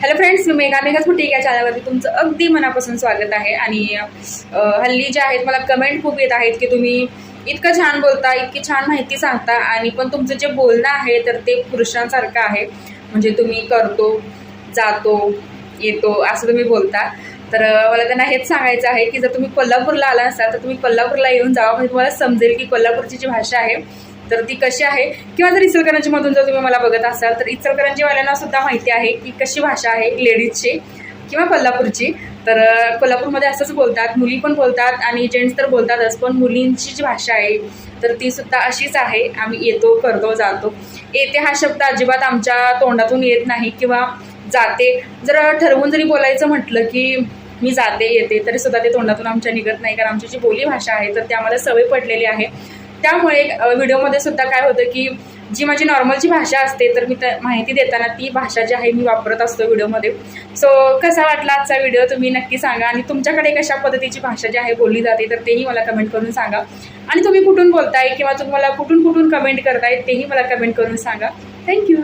Hello friends मी mega mega फुटिक या चॅनलवरती तुमचं अगदी मनापासून स्वागत आहे. आणि हल्ली जे आहेत मला कमेंट खूप येत आहेत की तुम्ही इतकं छान बोलता इतकी छान माहिती सांगता आणि पण तुमचं जे बोलणं आहे तर ते पुरुषांसारखं आहे. म्हणजे तुम्ही करतो जातो येतो असं तुम्ही बोलता. तर मला त्यांना हेच सांगायचं आहे की जर तुम्ही कोल्हापूरला आला असाल तर तुम्ही कोल्हापूरला येऊन जावा. म्हणजे तुम्हाला समजेल की कोल्हापूरची जी भाषा आहे तर ती कशी आहे? किंवा जर इचलकरंजीमधून जर तुम्ही मला बघत असाल तर इचलकरंजीवाल्यांना सुद्धा माहिती आहे की कशी भाषा आहे लेडीजची किंवा कोल्हापूरची. तर कोल्हापूरमध्ये असंच बोलतात मुली पण बोलतात आणि जेंट्स तर बोलतातच पण मुलींची जी भाषा आहे तर ती सुद्धा अशीच आहे. आम्ही येतो करतो जातो. येते हा शब्द अजिबात आमच्या तोंडातून येत नाही किंवा जाते. जर ठरवून जरी बोलायचं म्हटलं की मी जाते येते तरी सुद्धा ते तोंडातून आमच्या निघत नाही. कारण आमची जी बोली भाषा आहे तर ते आम्हाला सवय पडलेली आहे. त्यामुळे व्हिडिओमध्ये सुद्धा काय होतं की जी माझी नॉर्मलची भाषा असते तर मी त्या माहिती देताना ती भाषा जी आहे मी वापरत असतो व्हिडिओमध्ये. सो कसा वाटला आजचा व्हिडिओ तुम्ही नक्की सांगा. आणि तुमच्याकडे कशा पद्धतीची भाषा जी आहे बोलली जाते तर तेही मला कमेंट करून सांगा. आणि तुम्ही कुठून बोलताय किंवा तुम्हाला कुठून कुठून कमेंट करताय तेही मला कमेंट करून सांगा. थँक्यू